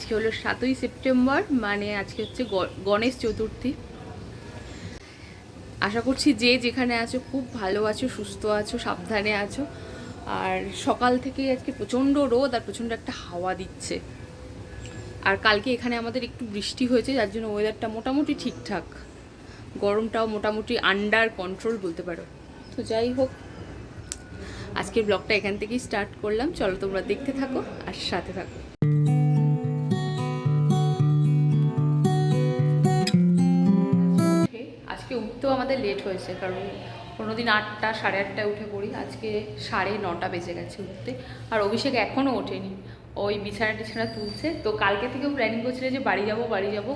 আজকে হলো সাতই সেপ্টেম্বর মানে আজকে হচ্ছে গণেশ চতুর্থী। আশা করছি যে যেখানে আছো খুব ভালো আছো, সুস্থ আছো, সাবধানে আছো। আর সকাল থেকে আজকে প্রচণ্ড রোদ আর প্রচণ্ড একটা হাওয়া দিচ্ছে। আর কালকে এখানে আমাদের একটু বৃষ্টি হয়েছে, যার জন্য ওয়েদারটা মোটামুটি ঠিকঠাক। গরমটাও মোটামুটি আন্ডার কন্ট্রোল বলতে পারো। তো যাই হোক, আজকের ব্লগটা এখান থেকেই স্টার্ট করলাম। চলো তোমরা দেখতে থাকো আর সাথে থাকো। উঠতেও আমাদের লেট হয়েছে, কারণ কোনো দিন আটটা, সাড়ে আটটায় উঠে পড়ি। আজকে সাড়ে নটা বেজে গেছে উঠতে, আর অভিষেক এখনও ওঠেনি। ওই বিছানা টিছানা তুলছে। তো কালকে থেকেও প্ল্যানিং করছিল যে বাড়ি যাব বাড়ি যাব।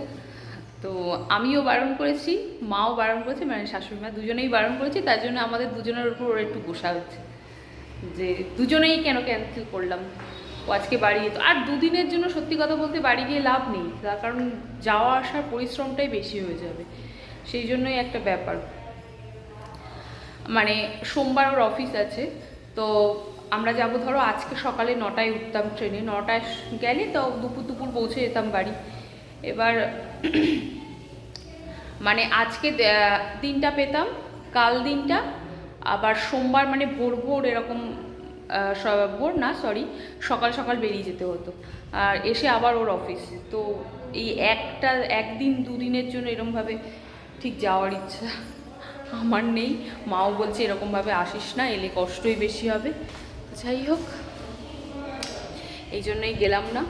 তো আমিও বারণ করেছি, মাও বারণ করেছে মানে শাশুড়ি মা দুজনেই বারণ করেছে, তার জন্য আমাদের দুজনের উপর ওর একটু গোসা হচ্ছে। যে দুজনেই কেন ক্যান্সেল করলাম? ও আজকে বাড়ি যেত আর দুদিনের জন্য সত্যি কথা বলতে বাড়ি গিয়ে লাভ নেই। তার কারণ যাওয়া আসার পরিশ্রমটাই বেশি হয়ে যাবে। সেই জন্যই একটা ব্যাপার। মানে সোমবার ওর অফিস আছে, তো আমরা যাব ধরো আজকে সকালে নটায় উঠতাম ট্রেনে। নটায় গেলে তো দুপুর দুপুর পৌঁছে যেতাম বাড়ি। এবার মানে আজকে দিনটা পেতাম, কাল দিনটা, আবার সোমবার মানে ভোর ভোর এরকম ভোর না সরি সকাল সকাল বেরিয়ে যেতে হতো। আর এসে আবার ওর অফিস তো এই একটা, একদিন দুদিনের জন্য এরমভাবে ঠিক যাওয়ার ইচ্ছা আমার নেই। মাও বলছে এরকমভাবে আসিস না, এলে কষ্টই বেশি হবে। যাই হোক, এই জন্যই গেলাম না।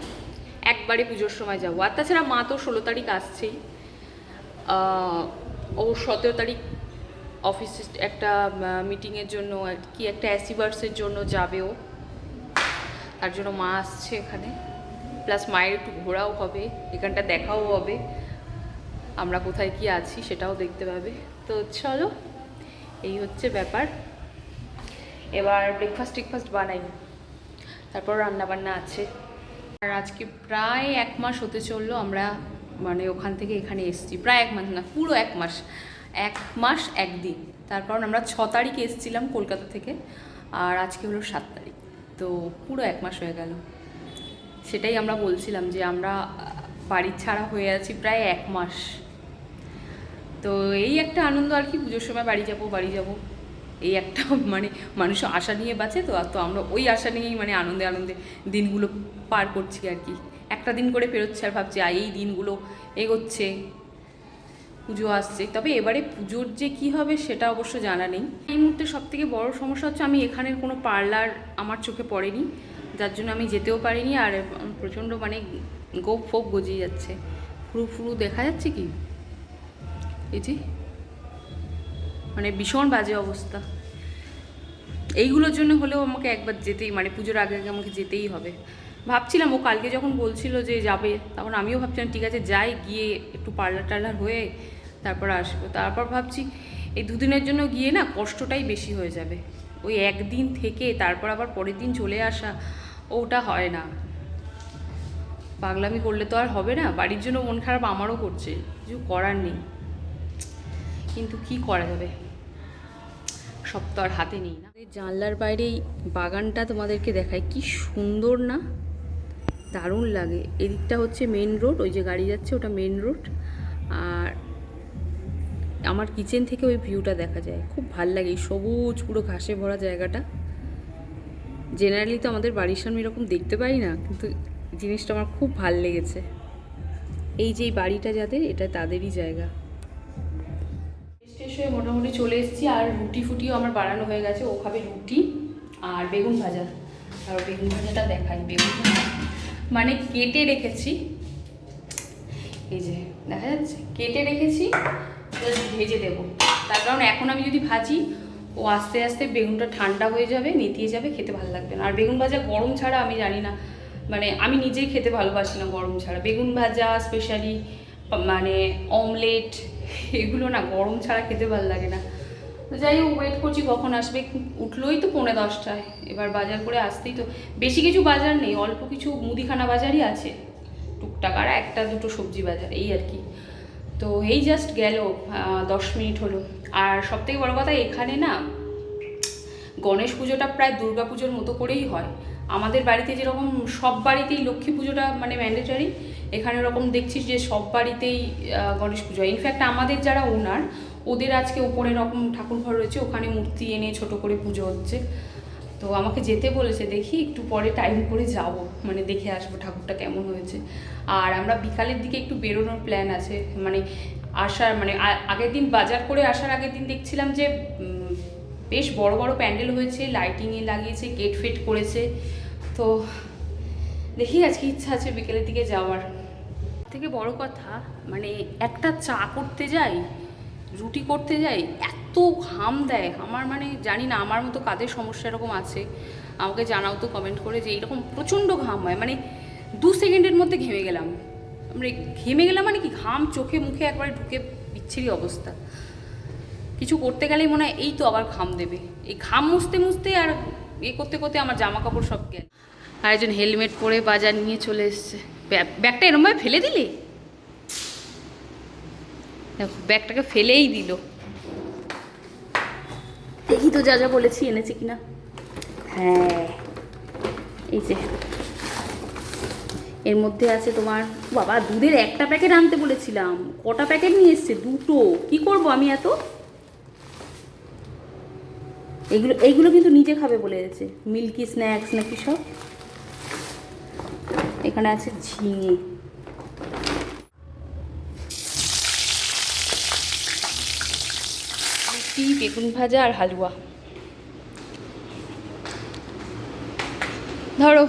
একবারে পুজোর সময় যাব। আর তাছাড়া মা তো ষোলো তারিখ আসছেই। ও সতেরো তারিখ অফিসে একটা মিটিংয়ের জন্য কি, একটা অ্যাসিভার্সের জন্য যাবে ও। তার জন্য মা আসছে এখানে। প্লাস মায়ের একটু ঘোরাও হবে, এখানটা দেখাও হবে। আমরা কোথায় কি আছি সেটাও দেখতে পাবে। তো চলো এই হচ্ছে ব্যাপার। এবার ব্রেকফাস্ট টেকফাস্ট বানাই। তারপর রান্না বান্না আছে। আর আজকে প্রায় এক মাস হতে চলল আমরা মানে ওখান থেকে এখানে এসেছি। প্রায় এক মাস না পুরো এক মাস। এক মাস একদিন। তার কারণ আমরা ছ তারিখে এসেছিলাম কলকাতা থেকে আর আজকে হলো সাত তারিখ। তো পুরো এক মাস হয়ে গেল। সেটাই আমরা বলছিলাম যে আমরা আহ, বাড়ি ছাড়া হয়ে আছি প্রায় এক মাস। তো এই একটা আনন্দ আর কি, পুজোর সময় বাড়ি যাব বাড়ি যাব। এই একটা মানে মানুষ আশা নিয়ে বাঁচে তো, আর তো আমরা ওই আশা নিয়েই মানে আনন্দে আনন্দে দিনগুলো পার করছি আর কি। একটা দিন করে পেরোচ্ছে আর ভাবছি এই দিনগুলো এগোচ্ছে, পুজো আসছে। তবে এবারে পুজোর যে কি হবে সেটা অবশ্য জানা নেই। এই মুহূর্তে সব থেকে বড় সমস্যা হচ্ছে আমি এখানের কোনো পার্লার আমার চোখে পড়েনি, যার জন্য আমি যেতেও পারিনি, আর প্রচণ্ড মানে গোপ ফোপ গজিয়ে যাচ্ছে। ফুরু ফুরু দেখা যাচ্ছে কি? এই মানে ভীষণ বাজে অবস্থা। এইগুলোর জন্য হলেও আমাকে একবার যেতেই মানে পুজোর আগে আগে আমাকে যেতেই হবে। ভাবছিলাম, ও কালকে যখন বলছিল যে যাবে, তখন আমিও ভাবছিলাম, ঠিক আছে, যাই, গিয়ে একটু পার্লার টার্লার হয়ে তারপর আসব। তারপর ভাবছি, এই দুদিনের জন্য গিয়ে না কষ্টটাই বেশি হয়ে যাবে। ওই একদিন থেকে তারপর আবার পরের দিন চলে আসা, ওটা হয় না। পাগলামি করলে তো আর হবে না। বাড়ির জন্য মন খারাপ আমারও করছে। কিছু করার নেই। কিন্তু কি করা যাবে? সব তো আর হাতে নেই না। জানলার বাইরে বাগানটা তোমাদেরকে দেখায় কি সুন্দর না? দারুণ লাগে। এদিকটা হচ্ছে মেন রোড ওই যে গাড়ি যাচ্ছে, ওটা মেন রোড আর আমার কিচেন থেকে ওই ভিউটা দেখা যায়। খুব ভালো লাগে। এই সবুজ পুরো ঘাসে ভরা জায়গাটা। জেনারেলি তো আমাদের বাড়ির সামনে এরকম দেখতে পাই না, কিন্তু জিনিসটা আমার খুব ভালো লেগেছে। এই যে বাড়িটা যাদের, এটা তাদেরই জায়গা। স্টেশনে মোটামুটি চলে এসেছি আর রুটি ফুটিও আমার বাড়ানো হয়ে গেছে। ও খাবে রুটি আর বেগুন ভাজা। আর বেগুন ভাজাটা দেখাই, বেগুন মানে কেটে রেখেছি। এই যে, দেখা যাচ্ছে? কেটে রেখেছি ভেজে দেবো। তার কারণ এখন আমি যদি ভাজি, ও আস্তে আস্তে বেগুনটা ঠান্ডা হয়ে যাবে, নেতিয়ে যাবে, খেতে ভালো লাগবে না। আর বেগুন ভাজা গরম ছাড়া আমি জানি না। মানে আমি নিজেই খেতে ভালোবাসি না গরম ছাড়া। বেগুন ভাজা স্পেশালি মানে অমলেট এগুলো না গরম ছাড়া খেতে ভালো লাগে না। তো যাই হোক ওয়েট করছি কখন আসবে। উঠলোই তো পৌনে দশটায়। এবার বাজার করে আসতেই তো। বেশি কিছু বাজার নেই, অল্প কিছু মুদিখানা বাজারই আছে। টুকটাক আর একটা দুটো সবজি বাজার, এই আর কি। তো এই জাস্ট গেল দশ মিনিট হলো। আর সবথেকে বড় কথা, এখানে না গণেশ পুজোটা প্রায় দুর্গা পুজোর মতো করেই হয়। আমাদের বাড়িতে যেরকম সব বাড়িতেই লক্ষ্মী পুজোটা মানে ম্যান্ডেটারি এখানে ওরকম দেখছিস যে সব বাড়িতেই গণেশ পুজো। ইনফ্যাক্ট আমাদের যারা ওনার ওদের আজকে উপরে রকম ঠাকুর ঘর রয়েছে, ওখানে মূর্তি এনে ছোট করে পুজো হচ্ছে। তো আমাকে যেতে বলেছে, দেখি একটু পরে টাইম করে যাব মানে দেখে আসব ঠাকুরটা কেমন হয়েছে। আর আমরা বিকালের দিকে একটু বেরোনোর প্ল্যান আছে মানে আসার মানে আগের দিন বাজার করে আসার আগের দিন দেখছিলাম যে বেশ বড় বড় প্যান্ডেল হয়েছে লাইটিংয়ে লাগিয়েছে গেট ফেট করেছে। তো দেখি আজকে ইচ্ছা আছে বিকেলের দিকে যাওয়ার। থেকে বড় কথা মানে একটা চা করতে যাই, রুটি করতে যাই, এত ঘাম দেয়। আমার মানে জানি না, আমার মতো কাদের সমস্যা এরকম আছে? আমাকে জানাও তো কমেন্ট করে যে এরকম প্রচণ্ড ঘাম হয়। মানে দু সেকেন্ডের মধ্যে ঘেমে গেলাম। মানে ঘেমে গেলাম মানে কি? ঘাম চোখে মুখে একবারে ঢুকে বিচ্ছিরি অবস্থা। কিছু করতে গেলেই মনে হয় এই তো আবার ঘাম দেবে। এই ঘাম মুছতে মুছতে আর এ করতে করতে আমার জামা কাপড় সব গেল। আর একজন হেলমেট পরে বাজার নিয়ে চলে এসছে। ব্যাগটা এরমভাবে ফেলে দিলি? দেখো, ব্যাগটাকে ফেলেই দিল। দেখি তো যা যা বলেছি, এনেছে কিনা? হ্যাঁ এই যে। এর মধ্যে আছে তোমার, বাবা, দুধের একটা প্যাকেট আনতে বলেছিলাম। কটা প্যাকেট নিয়ে এসছে? দুটো। কি করব আমি এত? এগুলো এইগুলো কিন্তু নিজে খাবে বলে গেছে মিল্কি স্ন্যাক্স নাকি সব? এখানে আছে ঝিঙে। রুটি বেগুন ভাজা আর হালুয়া। ধরো।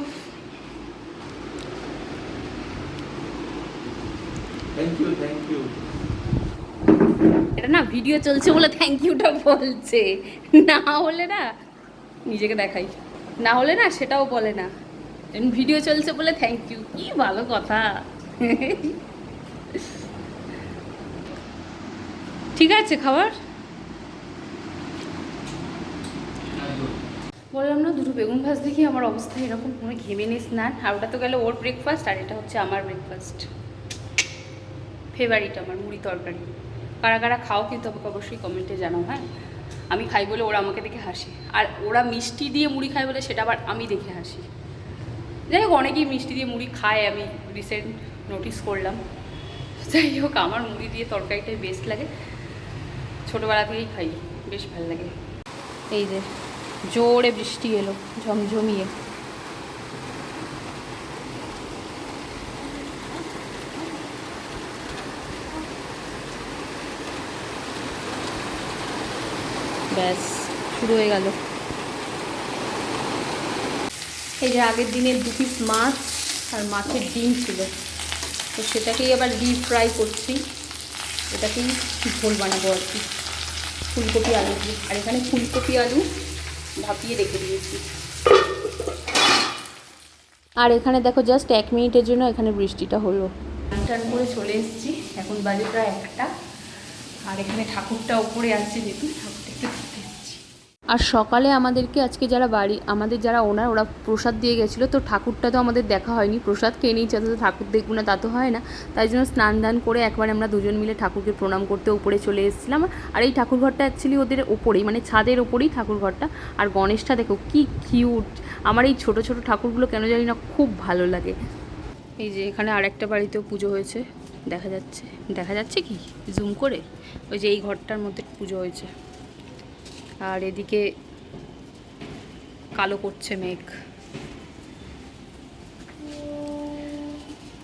থ্যাংক ইউ থ্যাংক ইউ এটা না ভিডিও চলছে বলে থ্যাংক ইউটা বলছে। না হলে না নিজেকে দেখাই। না হলে না সেটাও বলে না। ভিডিও চলছে বলে থ্যাংক ইউ কি ভালো কথা। ঠিক আছে, খাবার? বললাম না, দুটো বেগুন ভাজ দেখি, আমার অবস্থা এরকম। কোনো ঘেমে নিস না আর ওটা তো গেল ওর ব্রেকফাস্ট আর এটা হচ্ছে আমার ব্রেকফাস্ট ফেভারিট আমার মুড়ি তরকারি। কারা কারা খাও কিন্তু আমাকে অবশ্যই কমেন্টে জানাও হ্যাঁ? আমি খাই বলে ওরা আমাকে দেখে হাসে। আর ওরা মিষ্টি দিয়ে মুড়ি খায় বলে সেটা আবার আমি দেখে হাসি। যাই হোক, অনেকেই মিষ্টি দিয়ে মুড়ি খায়, আমি রিসেন্ট নোটিস করলাম। যাই হোক, আমার মুড়ি দিয়ে তরকারিটাই বেস্ট লাগে। ছোটোবেলা থেকেই খাই, বেশ ভালো লাগে। এই যে, জোরে বৃষ্টি এলো, ঝমঝমিয়ে। ব্যাস, শুরু হয়ে গেল। এই যে আগের দিনের দু পিস মাছ আর মাছের ডিম ছিল। তো সেটাকেই আবার ডিপ ফ্রাই করছি। এটাকেই ঝোল বানাবো আর কি। ফুলকপি আলু দিয়ে। আর এখানে ফুলকপি আলু ভাপিয়ে রেখে দিয়েছি। আর এখানে দেখো জাস্ট এক মিনিটের জন্য এখানে বৃষ্টিটা হলো। টান করে চলে এসেছি। এখন বাজে প্রায় একটা। আর এখানে ঠাকুরটা উপরে আছে যেহেতু আর সকালে আমাদেরকে আজকে যারা বাড়ি, আমাদের যারা ওনার, ওরা প্রসাদ দিয়ে গেছিল, তো ঠাকুরটা তো আমাদের দেখা হয়নি। প্রসাদ খেয়ে নিয়েছে, অথচ ঠাকুর দেখব না, তা তো হয় না। তাই জন্য স্নান দান করে একবার আমরা দুজন মিলে ঠাকুরকে প্রণাম করতে উপরে চলে এসেছিলাম। আর এই ঠাকুর ঘরটা অ্যাকচুয়ালি ওদের ওপরেই মানে ছাদের ওপরেই ঠাকুর ঘরটা আর গণেশটা দেখো, কি কিউট আমার এই ছোট ছোট ঠাকুরগুলো কেন জানি না খুব ভালো লাগে। এই যে এখানে আরেকটা বাড়িতেও পুজো হয়েছে, দেখা যাচ্ছে। দেখা যাচ্ছে কি? জুম করে? ওই যে এই ঘরটার মধ্যে পুজো হয়েছে। আর এদিকে কালো করছে মেঘ।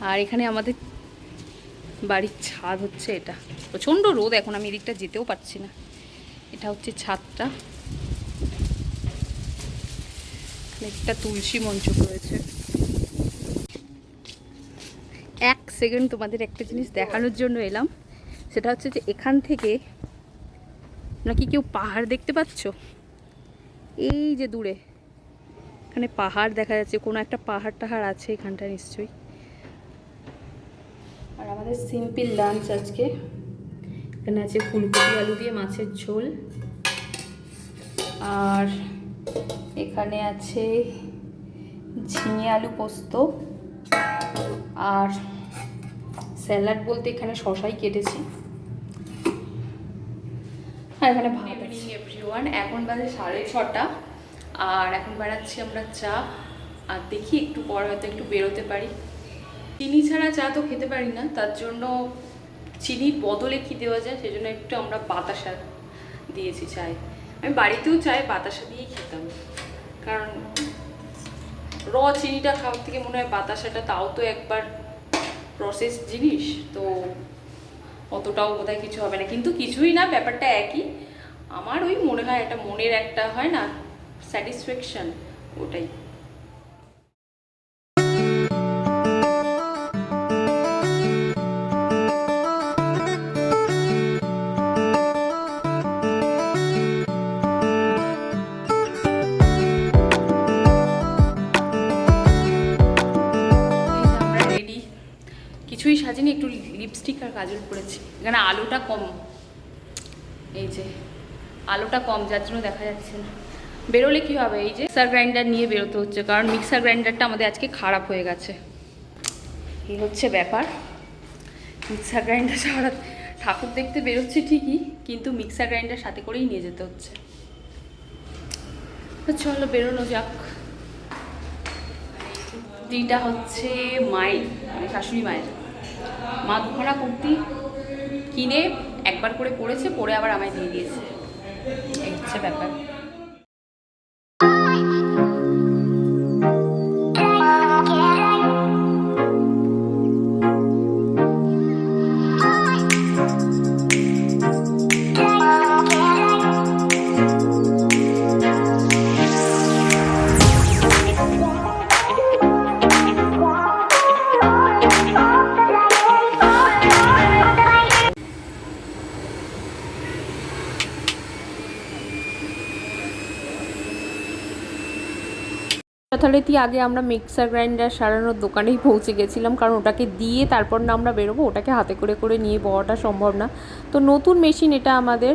আর এখানে আমাদের বাড়ির ছাদ হচ্ছে এটা। প্রচণ্ড রোদ, এখন আমি এদিকটা যেতেও পারছি না। এটা হচ্ছে ছাদটা। একটা তুলসী মঞ্চ রয়েছে এক সেকেন্ড তোমাদের একটা জিনিস দেখানোর জন্য এলাম। সেটা হচ্ছে যে এখান থেকে নাকি কেউ পাহাড় দেখতে পাচ্ছ? এই যে দূরে। এখানে পাহাড় দেখা যাচ্ছে, কোনো একটা পাহাড় টাহাড় আছে এখানটা নিশ্চয়ই। আর আমাদের সিম্পল লাঞ্চ আজকে। এখানে আছে ফুলকপি, আলু দিয়ে মাছের ঝোল। আর এখানে আছে ঝিঙে আলু পোস্ত। আর স্যালাড বলতে এখানে শশাই কেটেছি। আর এখানে ভাত এভরিওয়ান এখন বাজে সাড়ে ছটা। আর এখন বাড়াচ্ছি আমরা চা। আর দেখি একটু পর হয়তো একটু বেরোতে পারি। চিনি ছাড়া চা তো খেতে পারি না তার জন্য চিনির বদলে কি দেওয়া যায় সেজন্য একটু আমরা বাতাসা দিয়েছি চায়। আমি বাড়িতেও চাই বাতাসা দিয়েই খেতাম। কারণ র চিনিটা খাওয়ার থেকে মনে হয় বাতাসাটা তাও তো একবার প্রসেস জিনিস তো অতটাও বোধহয় কিছু হবে না। কিন্তু কিছুই না, ব্যাপারটা একই। আমার ওই মনে হয় একটা মনের একটা হয় না স্যাটিসফ্যাকশান ওটাই। সাজিনি একটু লিপস্টিক আর কাজল পরেছি। এখানে আলোটা কম। এই যে, আলোটা কম, যার জন্য দেখা যাচ্ছে না। বেরোলে কি হবে? এই যে মিক্সার গ্রাইন্ডার নিয়ে বেরোতে হচ্ছে, কারণ মিক্সার গ্রাইন্ডারটা আমাদের আজকে খারাপ হয়ে গেছে। এই হচ্ছে ব্যাপার। মিক্সার গ্রাইন্ডার ছাড়া ঠাকুর দেখতে বেরোচ্ছে ঠিকই, কিন্তু মিক্সার গ্রাইন্ডার সাথে করেই নিয়ে যেতে হচ্ছে। চলো বেরোনো যাক। কুর্তিটা হচ্ছে মায়ের মানে শাশুড়ি মায়ের। মা দুখানা কুর্তি কিনে একবার করে পরেছে পরে আবার আমায় দিয়ে দিয়েছে। এই হচ্ছে ব্যাপার। যথারীতি আগে আমরা মিক্সার গ্রাইন্ডার সারানোর দোকানেই পৌঁছে গেছিলাম, কারণ ওটাকে দিয়ে তারপর না আমরা বেরোবো, ওটাকে হাতে করে করে নিয়ে বওয়াটা সম্ভব না। তো নতুন মেশিন এটা আমাদের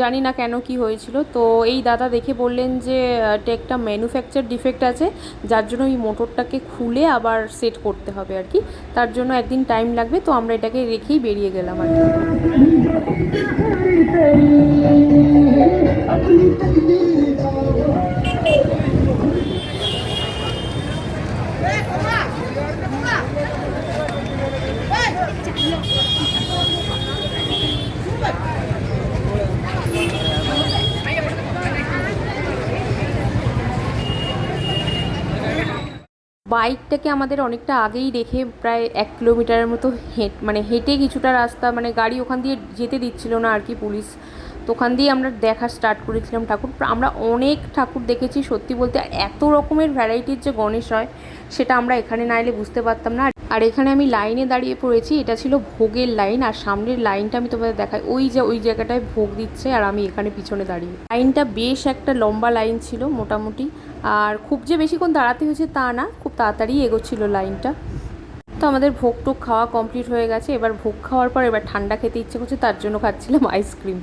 জানি না কেন কি হয়েছিল। তো এই দাদা দেখে বললেন যে এটা একটা ম্যানুফ্যাকচার ডিফেক্ট আছে, যার জন্য এই মোটরটাকে খুলে আবার সেট করতে হবে আর কি। তার জন্য একদিন টাইম লাগবে, তো আমরা এটাকে রেখেই বেরিয়ে গেলাম আর কি। বাইকটাকে আমাদের অনেকটা আগেই দেখে প্রায় এক কিলোমিটারের মতো হেঁট মানে হেঁটে কিছুটা রাস্তা মানে গাড়ি ওখান দিয়ে যেতে দিচ্ছিল না আর কি পুলিশ। তো ওখান দিয়ে আমরা দেখা স্টার্ট করেছিলাম ঠাকুর। আমরা অনেক ঠাকুর দেখেছি সত্যি বলতে এত রকমের ভ্যারাইটির যে গণেশ হয়, সেটা আমরা এখানে না এলে বুঝতে পারতাম না। আর এখানে আমি লাইনে দাঁড়িয়ে পড়েছি, এটা ছিল ভোগের লাইন আর সামনের লাইনটা আমি তোমাদের দেখাই। ওই যে, ওই জায়গাটায় ভোগ দিচ্ছে, আর আমি এখানে পিছনে দাঁড়িয়ে। লাইনটা বেশ একটা লম্বা লাইন ছিল মোটামুটি, আর খুব যে বেশিক্ষণ দাঁড়াতে হয়েছে তা না, খুব তাড়াতাড়ি এগোচ্ছিল লাইনটা তো আমাদের ভোগ টোগ খাওয়া কমপ্লিট হয়ে গেছে। এবার ভোগ খাওয়ার পর এবার ঠান্ডা খেতে ইচ্ছে করছে, তার জন্য খাচ্ছিলাম আইসক্রিম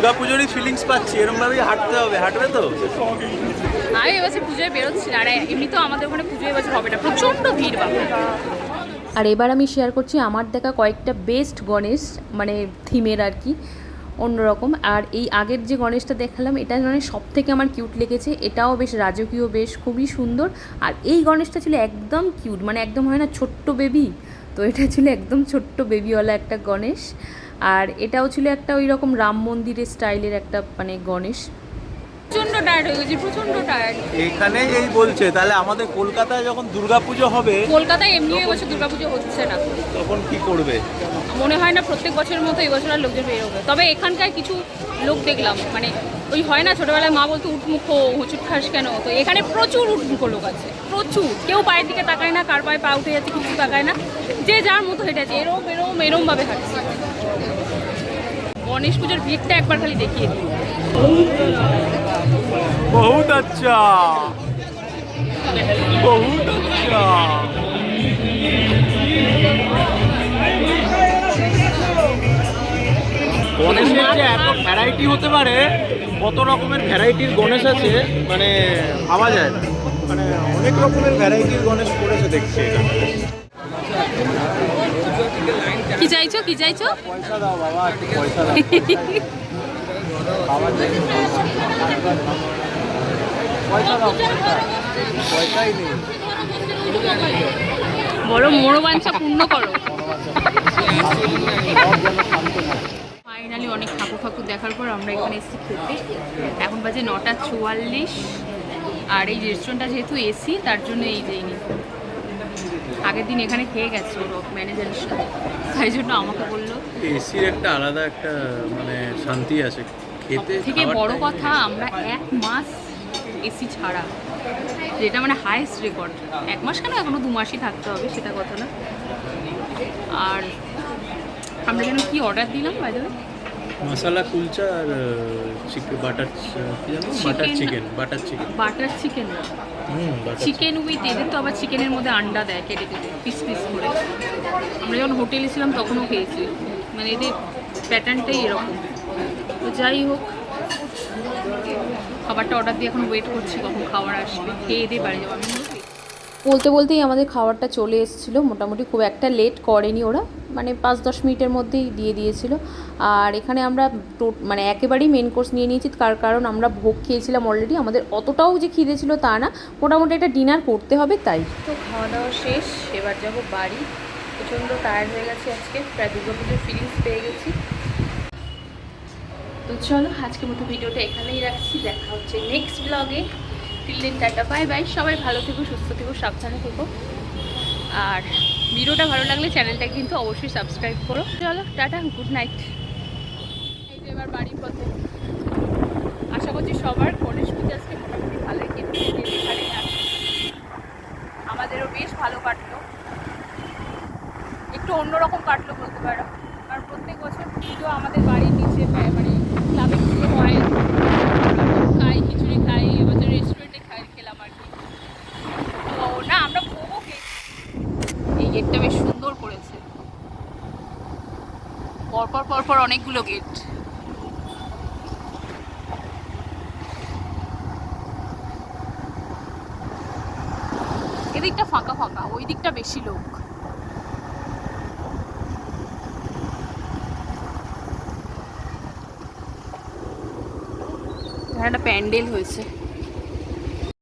দুর্গাপুজোরই ফিলিংস পাচ্ছি এরকম ভাবেই হাঁটতে হবে হাঁটবে তো? আমি এবছর পুজোয় বেরোচ্ছি না আর এমনি তো আমাদের ওখানে পুজো এবছর হবে না প্রচণ্ড ভিড় বাবা। আর এবার আমি শেয়ার করছি আমার দেখা কয়েকটা বেস্ট গণেশ মানে থিমের আর কি অন্যরকম। আর এই আগের যে গণেশটা দেখালাম এটা মানে সব থেকে আমার কিউট লেগেছে এটাও বেশ রাজকীয় বেশ খুবই সুন্দর। আর এই গণেশটা ছিল একদম কিউট মানে একদম হয় না ছোট্ট বেবি তো এটা ছিল একদম ছোট্ট বেবিওয়ালা একটা গণেশ। আর এটাও ছিল একটা ওই রকম রাম মন্দিরের স্টাইলের একটা মানে গণেশ। প্রচণ্ড টায়ার্ড হয়ে গেছি প্রচণ্ড টায়ার্ড এখানে এই বলছে তাহলে আমাদের কলকাতায় যখন দুর্গাপুজো হবে কলকাতায় এমনি এবছর দুর্গাপুজো হচ্ছে না। তখন কি করবে? মনে হয় না প্রত্যেক বছরের মতো এবছর আর লোকজন বেরোবে। তবে এখানকার কিছু লোক দেখলাম মানে ওই হয় না ছোটবেলায় মা বলতো উঠমুখো হুচুট খাস কেন? তো এখানে প্রচুর উঠমুখো লোক আছে প্রচুর। কেউ পায়ের দিকে তাকায় না কার পায়ে পা উঠে যাচ্ছে কিছু তাকায় না। যে যার মতো হেঁটে আছে এরম এরম এরম ভাবে হাঁটছে। গণেশ পুজোর ভিড়টা একবার খালি দেখিয়ে দিই। বহুত আচ্ছা। বহুত আচ্ছা। গণেশের যে এত ভ্যারাইটি হতে পারে কত রকমের ভ্যারাইটির গণেশ আছে মানে ভাবা যায় না। মানে অনেক রকমের ভ্যারাইটির গণেশ করেছে দেখছি। এটা চাইছো? কি চাইছো? পয়সা দাও বাবা পয়সা দাও। পয়সা দাও পয়সাই নেই। বড় মনোবাঞ্ছা পূর্ণ করো। ফাইনালি অনেক ঠাকুর ঠাকুর দেখার পর আমরা এখানে এসেছি খেতে। এখন বাজে নটা চুয়াল্লিশ। আর এই রেস্টুরেন্টটা যেহেতু এসি তার জন্য এই যেইনি আগের দিন এখানে খেয়ে গেছে ওর ম্যানেজারের সাথে। তাই জন্য আমাকে বলল। এসির একটা আলাদা একটা মানে শান্তি আছে। খেতে থেকে বড় কথা আমরা এক মাস এসি ছাড়া। যেটা মানে হাইস্ট রেকর্ড এক মাস কেন? এখনও দু মাসই থাকতে হবে সেটা কথা না। আর আমরা যেন কি অর্ডার দিলাম বাইরে মশালা কুলচা আর চিকেন বাটার কি জানো butter chicken butter chicken butter chicken hmm chicken with এদের তো আবার চিকেনের মধ্যে আন্ডা দেয় কেটে কেটে পিস পিস করে। আমরা যখন হোটেলে ছিলাম তখনও খেয়েছি। মানে এদের প্যাটার্নটাই এরকম। তো যাই হোক খাবারটা অর্ডার দিয়ে এখন ওয়েট করছি কখন খাবার আসবে। খেয়ে দিয়ে বাড়ি যাব। আমি বলতে বলতেই আমাদের খাবারটা চলে এসেছিল। মোটামুটি খুব একটা লেট করেনি ওরা। মানে পাঁচ দশ মিনিটের মধ্যেই দিয়ে দিয়েছিল। আর এখানে আমরা মানে একেবারেই মেন কোর্স নিয়ে নিয়েছি। তার কারণ আমরা ভোগ খেয়েছিলাম অলরেডি আমাদের অতটাও যে খিদে ছিল তা না। মোটামুটি একটা ডিনার করতে হবে তাই। তো খাওয়া দাওয়া শেষ। এবার যাব বাড়ি। প্রচণ্ড টায়ার্ড হয়ে গেছে আজকে। প্রায় দুর্গা পুজোর ফিলিংস পেয়ে গেছি। তো চলো, আজকের মতো ভিডিওটা এখানেই রাখছি। দেখা হচ্ছে নেক্সট ব্লগে টিল দিন টাটা বাই বাই সবাই ভালো থেকো, সুস্থ থেকো, সাবধানে থেকো। আর ভিডিওটা ভালো লাগলে চ্যানেলটা কিন্তু অবশ্যই সাবস্ক্রাইব করো। চলো, টাটা গুড নাইট এই এবার বাড়ির পথে। আশা করছি সবার গণেশ পুজো আজকে মোটামুটি ভালোই আসে আমাদেরও বেশ ভালো কাটলো। একটু অন্যরকম কাটলো বলতে পারো। কারণ প্রত্যেক বছর পুজো আমাদের বাড়ির নিচে হয়, মানে ক্লাবে পুজো হয় আমরা খাই খিচুড়ি খাই এবছর রেস্টুরেন্টে খাই খেলাম আর কি তো না আমরা ভোগও খেয়েছি এই গেটটা বেশ সুন্দর করেছে পরপর অনেকগুলো গেট এদিকটা ফাঁকা ফাঁকা ওই দিকটা বেশি লোক। একটা প্যান্ডেল হয়েছে।